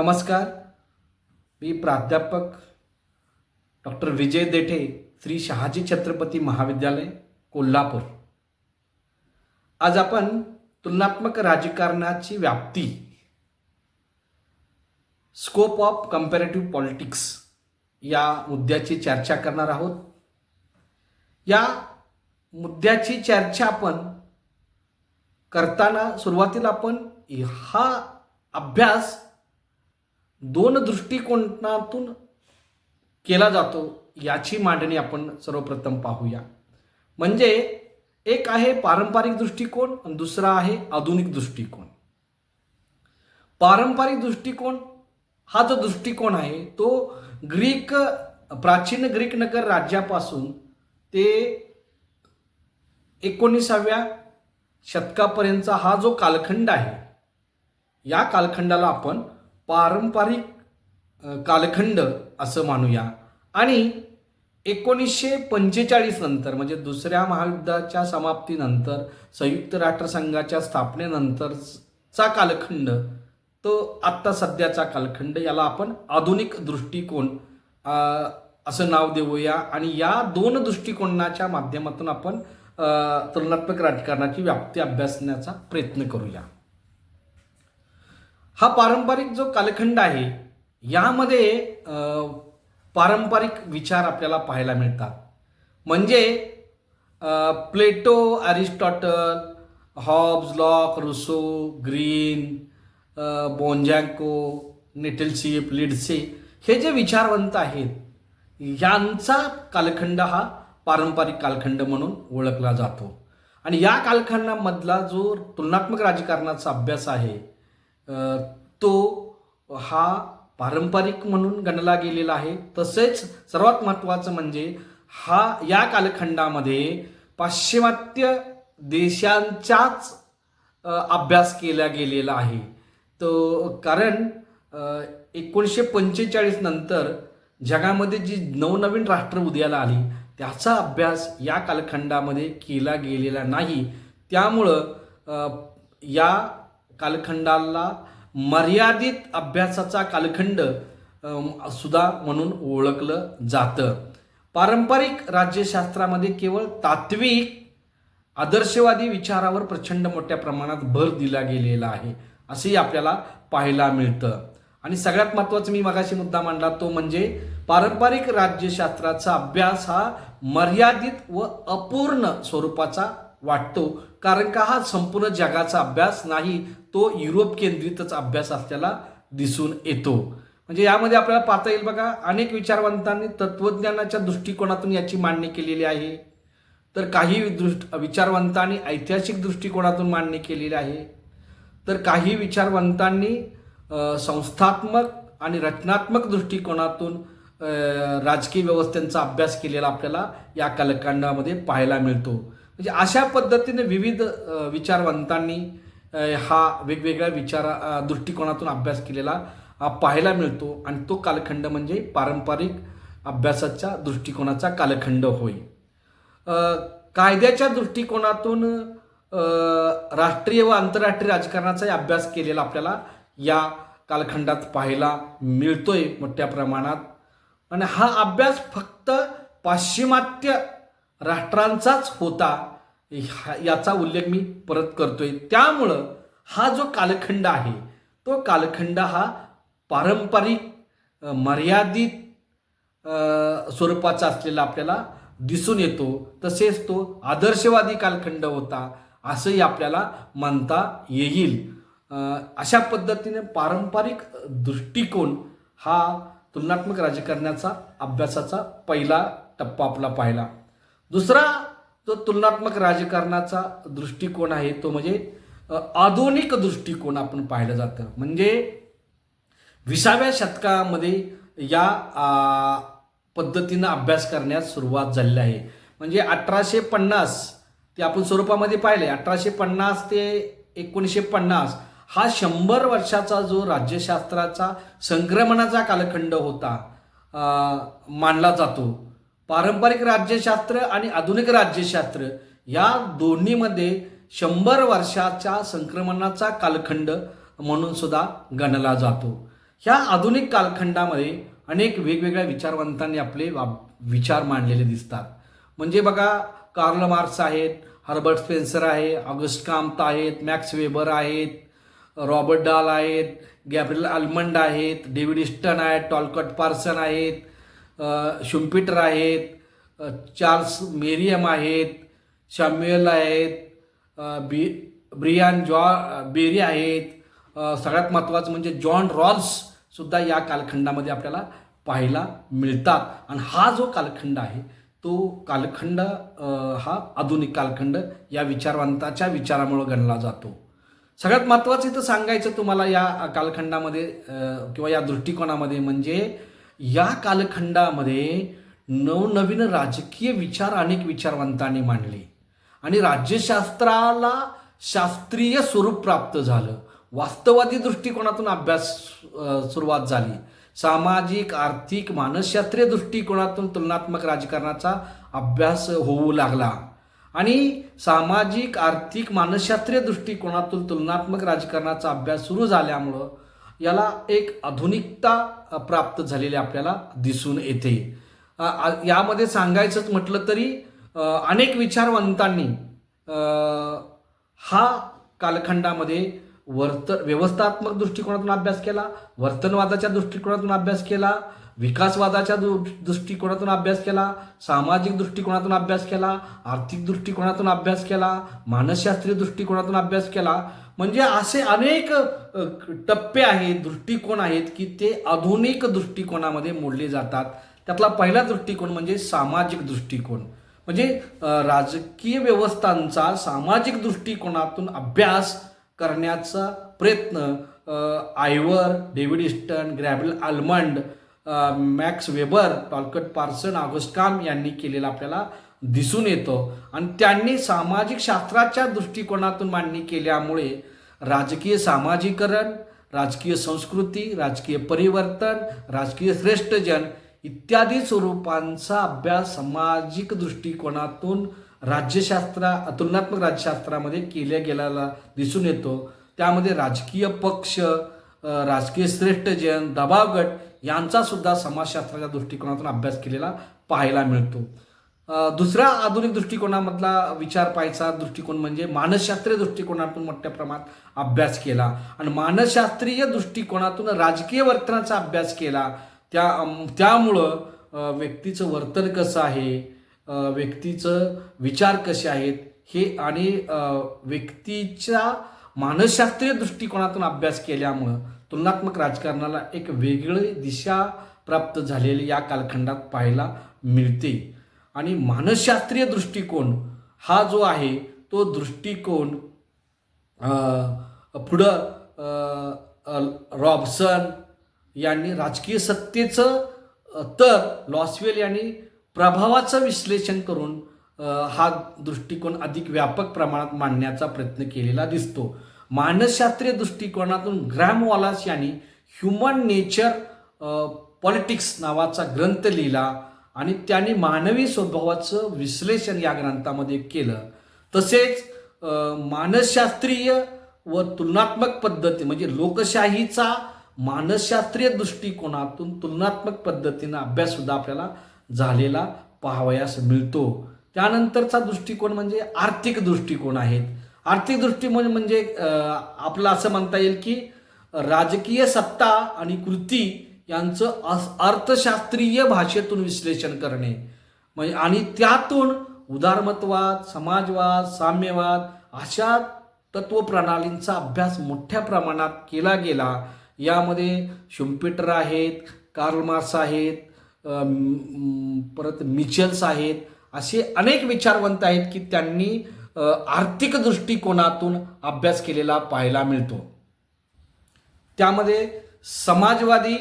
नमस्कार. मी प्राध्यापक डॉक्टर विजय देठे श्री शहाजी छत्रपती महाविद्यालय कोल्हापूर. आज आपण तुलनात्मक राजकारणाची व्याप्ती स्कोप ऑफ कम्पॅरेटिव्ह पॉलिटिक्स या मुद्द्याची चर्चा करणार आहोत. या मुद्द्याची चर्चा आपण करताना सुरुवातीला आपण हा अभ्यास दोन दृष्टिकोनातून केला जातो याची मांडणी आपण सर्वप्रथम पाहूया. म्हणजे एक आहे पारंपरिक दृष्टिकोन आणि दुसरा आहे आधुनिक दृष्टिकोन. पारंपरिक दृष्टिकोन हा जो दृष्टिकोन आहे तो ग्रीक प्राचीन ग्रीक नगर राज्यापासून ते एकोणीसाव्या शतकापर्यंतचा हा जो कालखंड आहे या कालखंडाला आपण पारंपरिक कालखंड असं मानूया. आणि एकोणीसशे पंचेचाळीस नंतर म्हणजे दुसऱ्या महायुद्धाच्या समाप्तीनंतर संयुक्त राष्ट्रसंघाच्या स्थापनेनंतरचा कालखंड तो आत्ता सध्याचा कालखंड याला आपण आधुनिक दृष्टिकोन असं नाव देऊया. आणि या दोन दृष्टिकोनाच्या माध्यमातून आपण तुलनात्मक राजकारणाची व्याप्ती अभ्यासण्याचा प्रयत्न करूया. हा पारंपरिक जो कालखंड आहे यामध्ये पारंपरिक विचार आपल्याला पाहायला मिळतात. म्हणजे Plato Aristotle Hobbes Locke Rousseau Green बोंजॅको Nettleship Lindsay हे जे विचारवंत आहेत यांचा कालखंड हा पारंपरिक कालखंड म्हणून ओळखला जातो. आणि या कालखंडामधला जो तुलनात्मक राजकारणाचा अभ्यास आहे तो हा पारंपरिक म्हणून गणला गेलेला आहे. तसेच सर्वात महत्त्वाचं म्हणजे हा या कालखंडामध्ये पाश्चिमात्य देशांचाच अभ्यास केला गेलेला आहे. तो कारण एकोणीसशे पंचेचाळीस नंतर जगामध्ये जी नवनवीन राष्ट्र उदयाला आली त्याचा अभ्यास या कालखंडामध्ये केला गेलेला नाही. त्यामुळं या कालखंडाला मर्यादित अभ्यासाचा कालखंड सुद्धा म्हणून ओळखलं जातं. पारंपरिक राज्यशास्त्रामध्ये केवळ तात्विक आदर्शवादी विचारावर प्रचंड मोठ्या प्रमाणात भर दिला गेलेला आहे असंही आपल्याला पाहायला मिळतं. आणि सगळ्यात महत्त्वाचं मी मगाशी मुद्दा मांडला तो म्हणजे पारंपरिक राज्यशास्त्राचा अभ्यास हा मर्यादित व अपूर्ण स्वरूपाचा वाटतो. कारण का हा संपूर्ण जगाचा अभ्यास नाही तो युरोप केंद्रितच अभ्यास असल्याला दिसून येतो. म्हणजे यामध्ये आपल्याला पाहता येईल बघा अनेक विचारवंतांनी तत्वज्ञानाच्या दृष्टिकोनातून याची मांडणी केलेली आहे. तर काही दृष्ट विचारवंतांनी ऐतिहासिक दृष्टिकोनातून मांडणी केलेली आहे. तर काही विचारवंतांनी संस्थात्मक आणि रचनात्मक दृष्टिकोनातून राजकीय व्यवस्थांचा अभ्यास केलेला आपल्याला या कालखंडामध्ये पाहायला मिळतो. म्हणजे अशा पद्धतीने विविध विचारवंतांनी हा वेगवेगळ्या विचारा दृष्टिकोनातून अभ्यास केलेला पाहायला मिळतो आणि तो कालखंड म्हणजे पारंपरिक अभ्यासाच्या दृष्टिकोनाचा कालखंड होय. कायद्याच्या दृष्टिकोनातून राष्ट्रीय व आंतरराष्ट्रीय राजकारणाचाही अभ्यास केलेला आपल्याला या कालखंडात पाहायला मिळतोय मोठ्या प्रमाणात. आणि हा अभ्यास फक्त पाश्चिमात्य राष्ट्रांचाच होता ह्या- याचा उल्लेख मी परत करतोय. त्यामुळं हा जो कालखंड आहे तो कालखंड हा पारंपरिक मर्यादित स्वरूपाचा असलेला आपल्याला दिसून येतो. तसेच तो आदर्शवादी कालखंड होता असंही आपल्याला म्हणता येईल. अशा पद्धतीने पारंपरिक दृष्टिकोन हा तुलनात्मक राजकारणाचा अभ्यासाचा पहिला टप्पा आपला पाहिला. दुसरा जो तुलनात्मक राजकारणाचा दृष्टिकोन आहे तो म्हणजे आधुनिक दृष्टिकोन आपण पाहिलं जातं. म्हणजे विसाव्या शतकामध्ये या पद्धतीनं अभ्यास करण्यास सुरुवात झालेली आहे. म्हणजे अठराशे पन्नास ते आपण स्वरूपामध्ये पाहिले अठराशे पन्नास ते एकोणीसशे पन्नास हा शंभर वर्षाचा जो राज्यशास्त्राचा संक्रमणाचा कालखंड होता मानला जातो. पारंपरिक राज्यशास्त्र आणि आधुनिक राज्यशास्त्र या दोन्हीमध्ये शंभर वर्षाच्या संक्रमणाचा कालखंड म्हणून सुद्धा गणला जातो. ह्या आधुनिक कालखंडामध्ये अनेक वेगवेगळ्या विचारवंतांनी आपले वा- विचार मांडलेले दिसतात. म्हणजे बघा कार्ल मार्क्स आहेत हर्बर्ट स्पेन्सर आहे ऑगस्ट कामत आहेत मॅक्स वेबर आहेत रॉबर्ट डाल आहेत गॅब्रिल आल्मंड आहेत डेव्हिड इस्टन आहेत टॉलकट पार्सन आहेत शुम्पिटर आहेत चार्ल्स मेरियम आहेत शॅम्युएल आहेत बी ब्रियान जॉ बेरी आहेत. सगळ्यात महत्त्वाचं म्हणजे जॉन रॉल्ससुद्धा या कालखंडामध्ये आपल्याला पाहायला मिळतात. आणि हा जो कालखंड आहे तो कालखंड हा आधुनिक कालखंड या विचारवंताच्या विचारामुळे गणला जातो. सगळ्यात महत्त्वाचं इथं सांगायचं तुम्हाला या कालखंडामध्ये किंवा या दृष्टिकोनामध्ये म्हणजे या कालखंडामध्ये नवनवीन राजकीय विचार अनेक विचारवंतांनी मांडले. आणि राज्यशास्त्राला शास्त्रीय स्वरूप प्राप्त झालं. वास्तववादी दृष्टिकोनातून अभ्यास सुरुवात झाली. सामाजिक आर्थिक मानसशास्त्रीय दृष्टिकोनातून तुलनात्मक राजकारणाचा अभ्यास होऊ लागला. आणि सामाजिक आर्थिक मानसशास्त्रीय दृष्टिकोनातून तुलनात्मक राजकारणाचा अभ्यास सुरू झाल्यामुळं याला एक आधुनिकता प्राप्त झालेली आपल्याला दिसून येते. यामध्ये सांगायचंच म्हटलं तरी अनेक विचारवंतांनी हा कालखंडामध्ये वर्त व्यवस्थात्मक दृष्टिकोनातून अभ्यास केला वर्तनवादाच्या दृष्टिकोनातून अभ्यास केला विकासवादाच्या दृ- दृष्टिकोनातून अभ्यास केला सामाजिक दृष्टिकोनातून अभ्यास केला आर्थिक दृष्टिकोनातून अभ्यास केला मानसशास्त्रीय दृष्टिकोनातून अभ्यास केला म्हणजे असे अनेक टप्पे आहेत दृष्टिकोन आहेत की ते आधुनिक दृष्टिकोनामध्ये मोडले जातात. त्यातला पहिला दृष्टिकोन म्हणजे सामाजिक दृष्टिकोन. म्हणजे राजकीय व्यवस्थांचा सामाजिक दृष्टिकोनातून अभ्यास करण्याचा प्रयत्न Ivor David Easton Gabriel Almond Max Weber Talcott Parson August Comte यांनी केलेला आपल्याला दिसून येतो. आणि त्यांनी सामाजिक शास्त्राच्या दृष्टिकोनातून मांडणी केल्यामुळे राजकीय सामाजिकरण राजकीय संस्कृती राजकीय परिवर्तन राजकीय श्रेष्ठजन इत्यादी स्वरूपांचा अभ्यास सामाजिक दृष्टिकोनातून राज्यशास्त्रा तुलनात्मक राज्यशास्त्रामध्ये केल्या गेलेला दिसून येतो. त्यामध्ये राजकीय पक्ष राजकीय श्रेष्ठजन दबावगट यांचा सुद्धा समाजशास्त्राच्या दृष्टिकोनातून अभ्यास केलेला पाहायला मिळतो. दुसरा आधुनिक दृष्टिकोनामधला विचार पाहायचा दृष्टिकोन म्हणजे मानसशास्त्रीय दृष्टिकोनातून मोठ्या प्रमाणात अभ्यास केला. आणि मानसशास्त्रीय दृष्टिकोनातून राजकीय वर्तनाचा अभ्यास केला. त्या त्यामुळं व्यक्तीचं वर्तन कसं आहे? व्यक्तीचं विचार कसे आहेत? हे आणि व्यक्तीच्या मानसशास्त्रीय दृष्टिकोनातून अभ्यास केल्यामुळं तुलनात्मक राजकारणाला एक वेगळी दिशा प्राप्त झालेली या कालखंडात पाहायला मिळते. आणि मानसशास्त्रीय दृष्टिकोन हा जो आहे तो दृष्टिकोन पुढं रॉबसन यांनी राजकीय सत्तेचं तर लॉसवेल यांनी प्रभावाचं विश्लेषण करून हा दृष्टिकोन अधिक व्यापक प्रमाणात मांडण्याचा प्रयत्न केलेला दिसतो. मानसशास्त्रीय दृष्टिकोनातून ग्रॅम वॉलास यांनी ह्युमन नेचर पॉलिटिक्स नावाचा ग्रंथ लिहिला. आणि त्यांनी मानवी स्वभावाचं विश्लेषण या ग्रंथामध्ये केलं. तसेच मानसशास्त्रीय व तुलनात्मक पद्धती म्हणजे लोकशाहीचा मानसशास्त्रीय दृष्टिकोनातून तुलनात्मक पद्धतीनं अभ्यास सुद्धा आपल्याला झालेला पाहावयास मिळतो. त्यानंतरचा दृष्टिकोन म्हणजे आर्थिक दृष्टिकोन आहेत. आर्थिक दृष्टिकोन म्हणजे आपलं असं म्हणता येईल की राजकीय सत्ता आणि कृती यांचं अस- अर्थशास्त्रीय भाषेतून विश्लेषण करणे. म्हणजे आणि त्यातून उदारमतवाद समाजवाद साम्यवाद अशा तत्वप्रणालींचा अभ्यास मोठ्या प्रमाणात केला गेला. यामध्ये शुम्पिटर आहेत कार्ल मार्स आहेत परत मिचेल्स आहेत असे अनेक विचारवंत आहेत की त्यांनी आर्थिक दृष्टिकोनातून अभ्यास केलेला पाहायला मिळतो. त्यामध्ये समाजवादी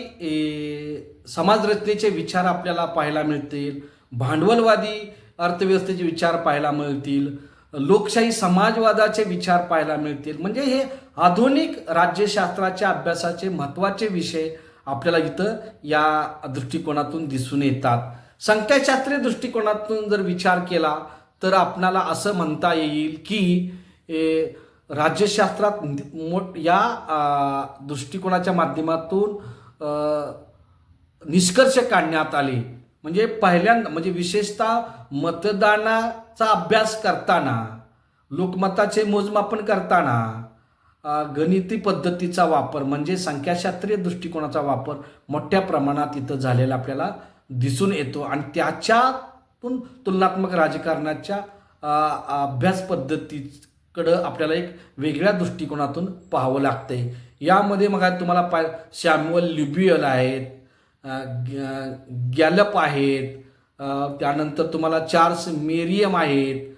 समाजरचनेचे विचार आपल्याला पाहायला मिळतील. भांडवलवादी अर्थव्यवस्थेचे विचार पाहायला मिळतील. लोकशाही समाजवादाचे विचार पाहायला मिळतील. म्हणजे हे आधुनिक राज्यशास्त्राच्या अभ्यासाचे महत्त्वाचे विषय आपल्याला इथं या दृष्टिकोनातून दिसून येतात. संख्याशास्त्रीय दृष्टिकोनातून जर विचार केला तर आपणाला असं म्हणता येईल की ए, राज्यशास्त्रात मोठ या दृष्टिकोनाच्या माध्यमातून निष्कर्ष काढण्यात आले. म्हणजे पहिल्यांदा म्हणजे विशेषतः मतदानाचा अभ्यास करताना लोकमताचे मोजमापन करताना गणिती पद्धतीचा वापर म्हणजे संख्याशास्त्रीय दृष्टिकोनाचा वापर मोठ्या प्रमाणात इथं झालेला आपल्याला दिसून येतो. आणि त्याच्यातून तुलनात्मक राजकारणाच्या अभ्यास पद्धती कडं आपल्याला एक वेगळ्या दृष्टिकोनातून पाहावं लागतंय. यामध्ये मग तुम्हाला पाय सॅम्युअल लिब्युअल आहेत गॅलप आहेत त्यानंतर तुम्हाला चार्ल्स मेरियम आहेत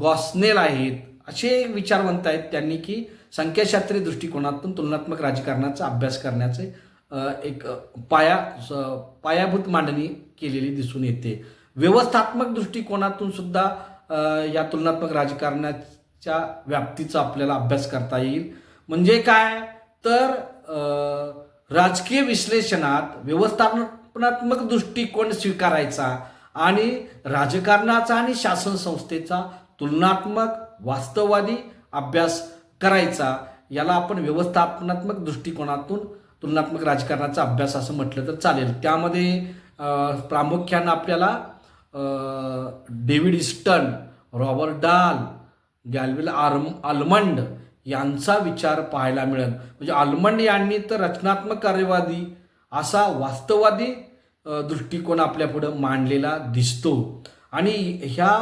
गॉस्नेल आहेत असे विचारवंत आहेत त्यांनी की संख्याशास्त्रीय दृष्टिकोनातून तुलनात्मक राजकारणाचा अभ्यास करण्याचे एक पाया स- पायाभूत मांडणी केलेली दिसून येते. व्यवस्थात्मक दृष्टिकोनातून सुद्धा या तुलनात्मक च्या व्याप्तीचा आपल्याला अभ्यास करता येईल. म्हणजे काय? तर राजकीय विश्लेषणात व्यवस्थापनात्मक दृष्टिकोन स्वीकारायचा आणि राजकारणाचा आणि शासन संस्थेचा तुलनात्मक वास्तववादी अभ्यास करायचा. याला आपण व्यवस्थापनात्मक दृष्टिकोनातून तुलनात्मक राजकारणाचा अभ्यास असं म्हटलं तर चालेल. त्यामध्ये प्रामुख्यानं आपल्याला डेव्हिड इस्टन रॉबर्ट डाल गॅल्विल आर्म आल्मंड यांचा विचार पाहायला मिळेल. म्हणजे आल्मंड यांनी तर रचनात्मक कार्यवादी असा वास्तववादी दृष्टिकोन आपल्यापुढं मांडलेला दिसतो. आणि ह्या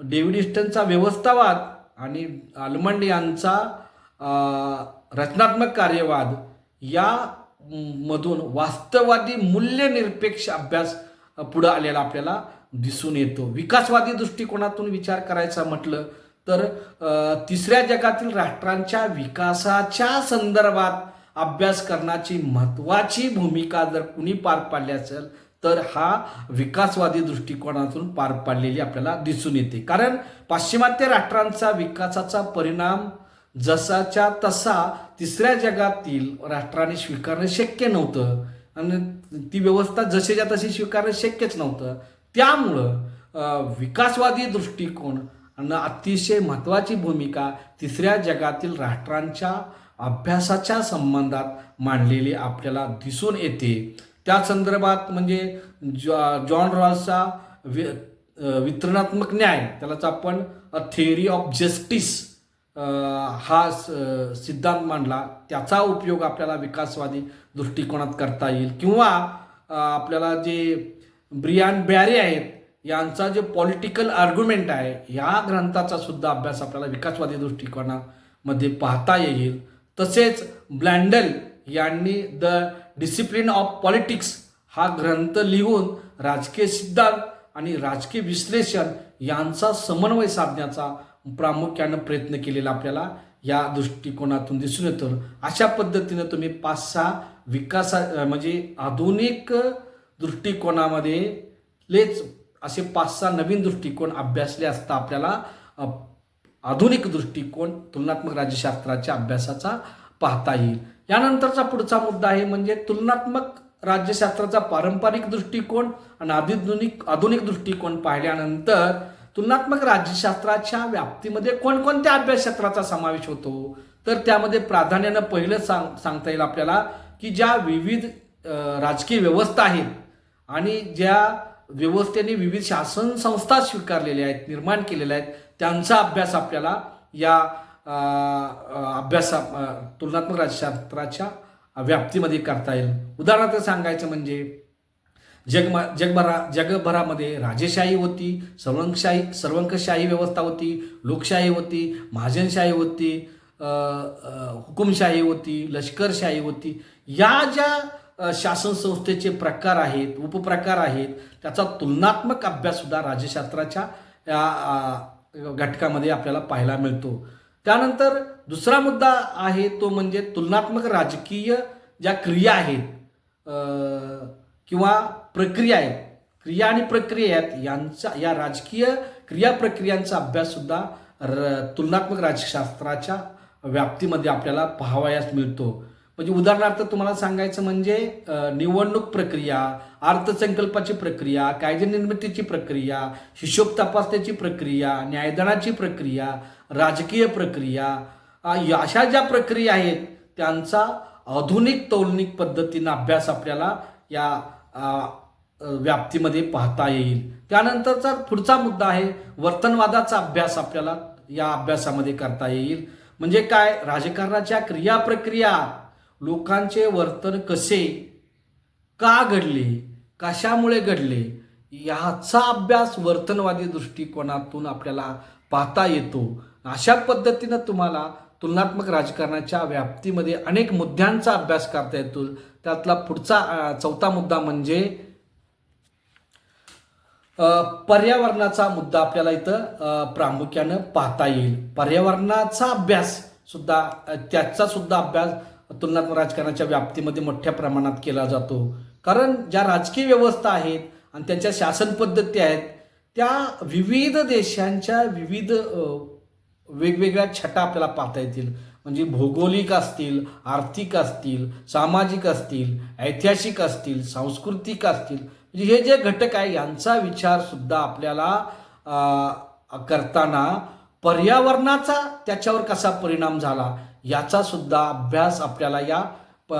डेव्हिड इस्टनचा व्यवस्थावाद आणि आल्मंड यांचा रचनात्मक कार्यवाद या मधून वास्तववादी मूल्यनिरपेक्ष अभ्यास पुढं आलेला आपल्याला दिसून येतो. विकासवादी दृष्टिकोनातून विचार करायचा म्हटलं तर तिसऱ्या जगातील राष्ट्रांच्या विकासाच्या संदर्भात अभ्यास करण्याची महत्त्वाची भूमिका जर कुणी पार पाडली असेल तर हा विकासवादी दृष्टिकोनातून पार पाडलेली आपल्याला दिसून येते. कारण पाश्चिमात्य राष्ट्रांचा विकासाचा परिणाम जसाच्या तसा तिसऱ्या जगातील राष्ट्राने स्वीकारणं शक्य नव्हतं आणि ती व्यवस्था जशीच्या तशी स्वीकारणं शक्यच नव्हतं. त्यामुळं विकासवादी दृष्टिकोन आणि अतिशय महत्त्वाची भूमिका तिसऱ्या जगातील राष्ट्रांच्या अभ्यासाच्या संबंधात मांडलेली आपल्याला दिसून येते. त्या संदर्भात म्हणजे जॉ जॉन रॉसचा वि वितरणात्मक न्याय त्यालाच आपण अ थेअरी ऑफ जस्टिस हा स- सिद्धांत मांडला. त्याचा उपयोग आपल्याला विकासवादी दृष्टिकोनात करता येईल. किंवा आपल्याला जे ब्रियान बॅरी आहेत यांचा जे पॉलिटिकल आर्ग्युमेंट आहे या ग्रंथाचा सुद्धा अभ्यास आपल्याला विकासवादी दृष्टिकोनामध्ये पाहता येईल. तसेच ब्लँडल यांनी द डिसिप्लिन ऑफ पॉलिटिक्स हा ग्रंथ लिहून राजकीय सिद्धांत आणि राजकीय विश्लेषण यांचा समन्वय साधण्याचा प्रामुख्यानं प्रयत्न केलेला आपल्याला या दृष्टिकोनातून दिसून येतो. अशा पद्धतीनं तुम्ही पाच सहा विकासा म्हणजे आधुनिक दृष्टिकोनामध्ये लेच असे पाच सहा नवीन दृष्टिकोन अभ्यासले असता आपल्याला आधुनिक दृष्टिकोन तुलनात्मक राज्यशास्त्राच्या अभ्यासाचा पाहता येईल. यानंतरचा पुढचा मुद्दा आहे म्हणजे तुलनात्मक राज्यशास्त्राचा पारंपरिक दृष्टिकोन आणि आधुनिक आधुनिक दृष्टिकोन पाहिल्यानंतर तुलनात्मक राज्यशास्त्राच्या व्याप्तीमध्ये कोणकोणत्या अभ्यासक्षेत्राचा समावेश होतो? तर त्यामध्ये प्राधान्यानं पहिलं सांग सांगता येईल आपल्याला की ज्या विविध राजकीय व्यवस्था आहेत आणि ज्या व्यवस्थेने विविध शासन संस्था स्वीकारलेल्या आहेत निर्माण केलेल्या आहेत. त्यांचा अभ्यास आपल्याला या अभ्यासा तुलनात्मक राज्यशास्त्राच्या व्याप्तीमध्ये करता येईल. उदाहरणार्थ सांगायचं म्हणजे जगमा जगभरा जगभरामध्ये राजेशाही होती सर्वंकशाही सर्वंकशाही व्यवस्था होती लोकशाही होती महाजनशाही होती हुकुमशाही होती लष्करशाही होती. या ज्या शासन संस्थेचे प्रकार आहेत उपप्रकार आहेत त्याचा तुलनात्मक अभ्याससुद्धा राज्यशास्त्राच्या या घटकामध्ये आपल्याला पाहायला मिळतो. त्यानंतर दुसरा मुद्दा आहे तो म्हणजे तुलनात्मक राजकीय ज्या क्रिया आहेत किंवा प्रक्रिया आहेत क्रिया आणि प्रक्रिया आहेत यांचा या राजकीय क्रिया प्रक्रियांचा अभ्याससुद्धा र तुलनात्मक राज्यशास्त्राच्या व्याप्तीमध्ये आपल्याला पाहावयास मिळतो. म्हणजे उदाहरणार्थ तुम्हाला सांगायचं म्हणजे निवडणूक प्रक्रिया अर्थसंकल्पाची प्रक्रिया कायदे निर्मितीची प्रक्रिया हिशोब तपासण्याची प्रक्रिया न्यायदानाची प्रक्रिया राजकीय प्रक्रिया या अशा ज्या प्रक्रिया आहेत त्यांचा आधुनिक तौलनिक पद्धतीनं अभ्यास आपल्याला या व्याप्तीमध्ये पाहता येईल. त्यानंतरचा पुढचा मुद्दा आहे वर्तनवादाचा अभ्यास आपल्याला या अभ्यासामध्ये करता येईल. म्हणजे काय? राजकारणाच्या क्रिया प्रक्रिया. लोकांचे वर्तन कसे? का घडले? कशामुळे घडले? याचा अभ्यास वर्तनवादी दृष्टिकोनातून आपल्याला पाहता येतो. अशा पद्धतीनं तुम्हाला तुलनात्मक राजकारणाच्या व्याप्तीमध्ये अनेक मुद्द्यांचा अभ्यास करता येतो. त्यातला पुढचा चौथा मुद्दा म्हणजे पर्यावरणाचा मुद्दा आपल्याला इथं प्रामुख्यानं पाहता येईल. पर्यावरणाचा अभ्यास सुद्धा त्याचा सुद्धा अभ्यास तुलनात्मक राजकारणाच्या व्याप्तीमध्ये मोठ्या प्रमाणात केला जातो. कारण ज्या राजकीय व्यवस्था आहेत आणि त्यांच्या शासन पद्धती आहेत त्या विविध देशांच्या विविध वेगवेगळ्या छटा आपल्याला पाहता येतील. म्हणजे भौगोलिक असतील आर्थिक असतील सामाजिक असतील ऐतिहासिक असतील सांस्कृतिक असतील. म्हणजे हे जे घटक आहे यांचा विचारसुद्धा आपल्याला करताना पर्यावरणाचा त्याच्यावर कसा परिणाम झाला याचा सुद्धा अभ्यास आपल्याला या प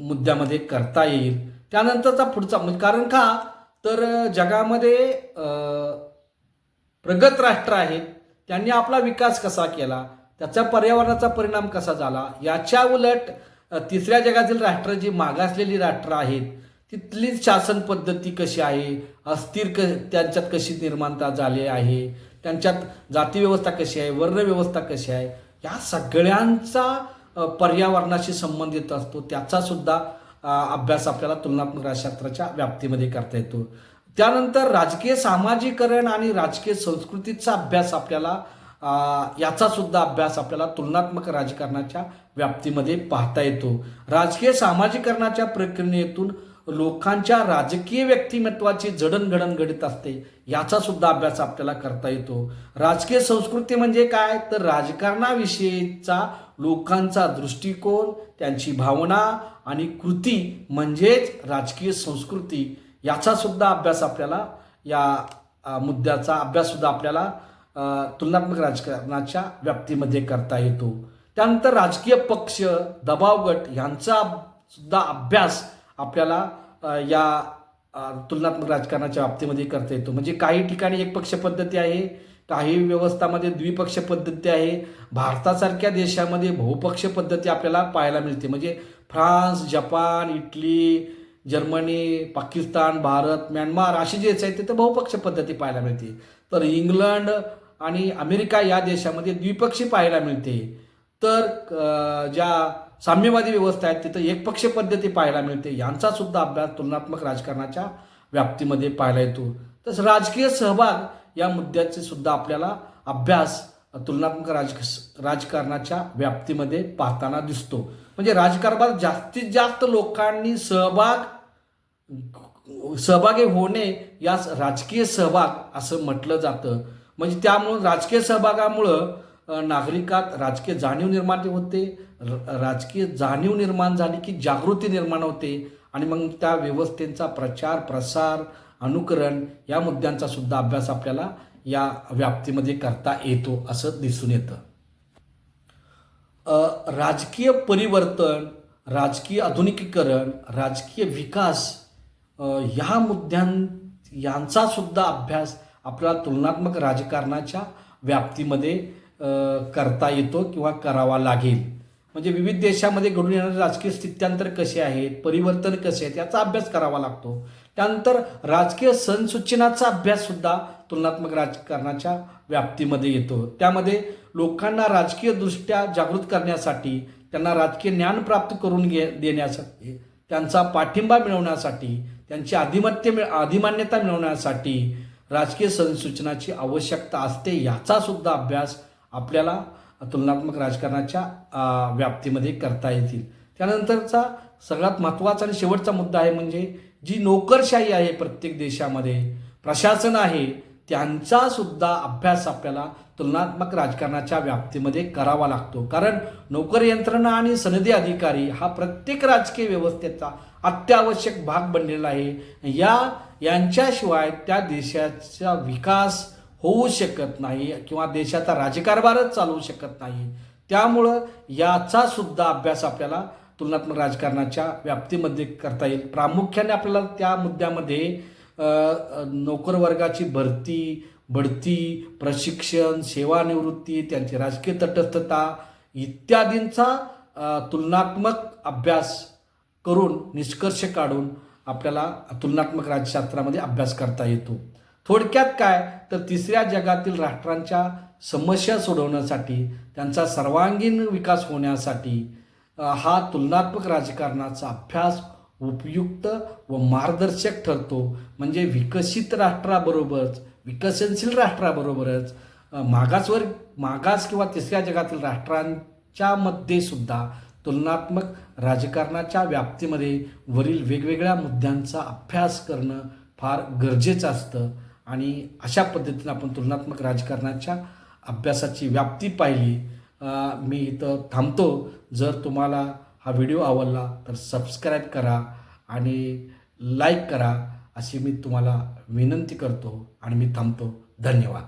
मुद्द्यामध्ये करता येईल. त्यानंतरचा पुढचा म्हणजे कारण का? तर जगामध्ये प्रगत राष्ट्र आहेत. त्यांनी आपला विकास कसा केला? त्याचा पर्यावरणाचा परिणाम कसा झाला? याच्या उलट तिसऱ्या जगातील राष्ट्र जी मागासलेली राष्ट्र आहेत तिथली शासन पद्धती कशी आहे? अस्थिर क त्यांच्यात कशी निर्माणता झाली आहे? त्यांच्यात जातीव्यवस्था कशी आहे? वर्णव्यवस्था कशी आहे? या सगळ्यांचा पर्यावरणाशी संबंधित असतो. त्याचा सुद्धा अभ्यास आपल्याला तुलनात्मक राजशास्त्राच्या व्याप्तीमध्ये करता येतो. त्यानंतर राजकीय सामाजिकरण आणि राजकीय संस्कृतीचा अभ्यास आपल्याला याचा सुद्धा अभ्यास आपल्याला तुलनात्मक राजकारणाच्या व्याप्तीमध्ये पाहता येतो. राजकीय सामाजिकरणाच्या प्रक्रियेतून लोकांच्या राजकीय व्यक्तिमत्वाची जडणघडण घडत असते याचा सुद्धा अभ्यास आपल्याला करता येतो. राजकीय संस्कृती म्हणजे काय? तर राजकारणाविषयीचा लोकांचा दृष्टिकोन त्यांची भावना आणि कृती म्हणजेच राजकीय संस्कृती याचा सुद्धा अभ्यास आपल्याला या मुद्द्याचा अभ्यास सुद्धा आपल्याला तुलनात्मक राजकारणाच्या व्याप्तीमध्ये करता येतो. त्यानंतर राजकीय पक्ष दबाव गट यांचा सुद्धा अभ्यास आपल्याला या तुलनात्मक राजकारणाच्या बाबतीमध्ये करता येतो. म्हणजे काही ठिकाणी एकपक्ष पद्धती आहे काही व्यवस्थामध्ये द्विपक्ष पद्धती आहे. भारतासारख्या देशामध्ये बहुपक्ष पद्धती आपल्याला पाहायला मिळते. म्हणजे France Japan Italy Germany Pakistan Bharat Myanmar अशी जे आहेत तिथं बहुपक्ष पद्धती पाहायला मिळते. तर इंग्लंड आणि अमेरिका या देशामध्ये द्विपक्षी पाहायला मिळते. तर ज्या साम्यवादी व्यवस्था आहेत तिथं एकपक्ष पद्धती पाहायला मिळते. यांचा सुद्धा अभ्यास तुलनात्मक राजकारणाच्या व्याप्तीमध्ये पाहायला येतो. तसं राजकीय सहभाग या मुद्द्याचे सुद्धा आपल्याला अभ्यास तुलनात्मक राज राजकारणाच्या व्याप्तीमध्ये पाहताना दिसतो. म्हणजे राजकारणात जास्तीत जास्त लोकांनी सहभाग सहभागी होणे यास राजकीय सहभाग असं म्हटलं जातं. म्हणजे त्यामुळं राजकीय सहभागामुळं नागरिकात राजकीय जाणीव निर्माण होते. राजकीय जाणीव निर्माण झाली की जागृती निर्माण होते आणि मग त्या व्यवस्थेचा प्रचार प्रसार अनुकरण या मुद्द्यांचा सुद्धा अभ्यास आपल्याला या व्याप्तीमध्ये करता येतो असं दिसून येतं. राजकीय परिवर्तन राजकीय आधुनिकीकरण राजकीय विकास ह्या मुद्द्यां यांचा सुद्धा अभ्यास आपल्याला तुलनात्मक राजकारणाच्या व्याप्तीमध्ये करता येतो किंवा करावा लागेल. म्हणजे विविध देशामध्ये घडून येणारे राजकीय स्थित्यांतर कसे आहेत परिवर्तन कसे आहेत याचा अभ्यास करावा लागतो. त्यानंतर राजकीय संसूचनाचा अभ्याससुद्धा तुलनात्मक राजकारणाच्या व्याप्तीमध्ये येतो. त्यामध्ये लोकांना राजकीयदृष्ट्या जागृत करण्यासाठी त्यांना राजकीय ज्ञान प्राप्त करून घे देण्यासाठी त्यांचा पाठिंबा मिळवण्यासाठी त्यांची आधिमत्य मिळ अधिमान्यता मिळवण्यासाठी राजकीय संसूचनाची आवश्यकता असते याचा सुद्धा अभ्यास आपल्याला तुलनात्मक राजकारणाच्या व्याप्तीमध्ये करता येतील. त्यानंतरचा सगळ्यात महत्त्वाचा आणि शेवटचा मुद्दा आहे म्हणजे जी नोकरशाही आहे प्रत्येक देशामध्ये प्रशासन आहे त्यांचा सुद्धा अभ्यास आपल्याला तुलनात्मक राजकारणाच्या व्याप्तीमध्ये करावा लागतो. कारण नोकर यंत्रणा आणि सनदी अधिकारी हा प्रत्येक राजकीय व्यवस्थेचा अत्यावश्यक भाग बनलेला आहे. या यांच्याशिवाय त्या देशाचा विकास होऊ शकत नाही किंवा देशाचा राजकारभारच चालवू शकत नाही. त्यामुळं याचा सुद्धा अभ्यास आपल्याला तुलनात्मक राजकारणाच्या व्याप्तीमध्ये करता येईल. प्रामुख्याने आपल्याला त्या मुद्द्यामध्ये नोकरवर्गाची भरती बढती प्रशिक्षण सेवानिवृत्ती त्यांची राजकीय तटस्थता इत्यादींचा तुलनात्मक अभ्यास करून निष्कर्ष काढून आपल्याला तुलनात्मक राज्यशास्त्रामध्ये अभ्यास करता येतो. थोडक्यात काय? तर तिसऱ्या जगातील राष्ट्रांच्या समस्या सोडवण्यासाठी त्यांचा सर्वांगीण विकास होण्यासाठी हा तुलनात्मक राजकारणाचा अभ्यास उपयुक्त व मार्गदर्शक ठरतो. म्हणजे विकसित राष्ट्राबरोबरच विकसनशील राष्ट्राबरोबरच मागासवर मागास किंवा तिसऱ्या जगातील राष्ट्रांच्या मध्ये सुद्धा तुलनात्मक राजकारणाच्या व्याप्तीमध्ये वरील वेगवेगळ्या मुद्द्यांचा अभ्यास करणं फार गरजेचं असतं. आणि अशा पद्धतीनं आपण तुलनात्मक राजकारणाच्या अभ्यासाची व्याप्ती पाहिली. मी इथं थांबतो. जर तुम्हाला हा व्हिडिओ आवडला तर सबस्क्राईब करा आणि लाईक करा अशी मी तुम्हाला विनंती करतो आणि मी थांबतो. धन्यवाद.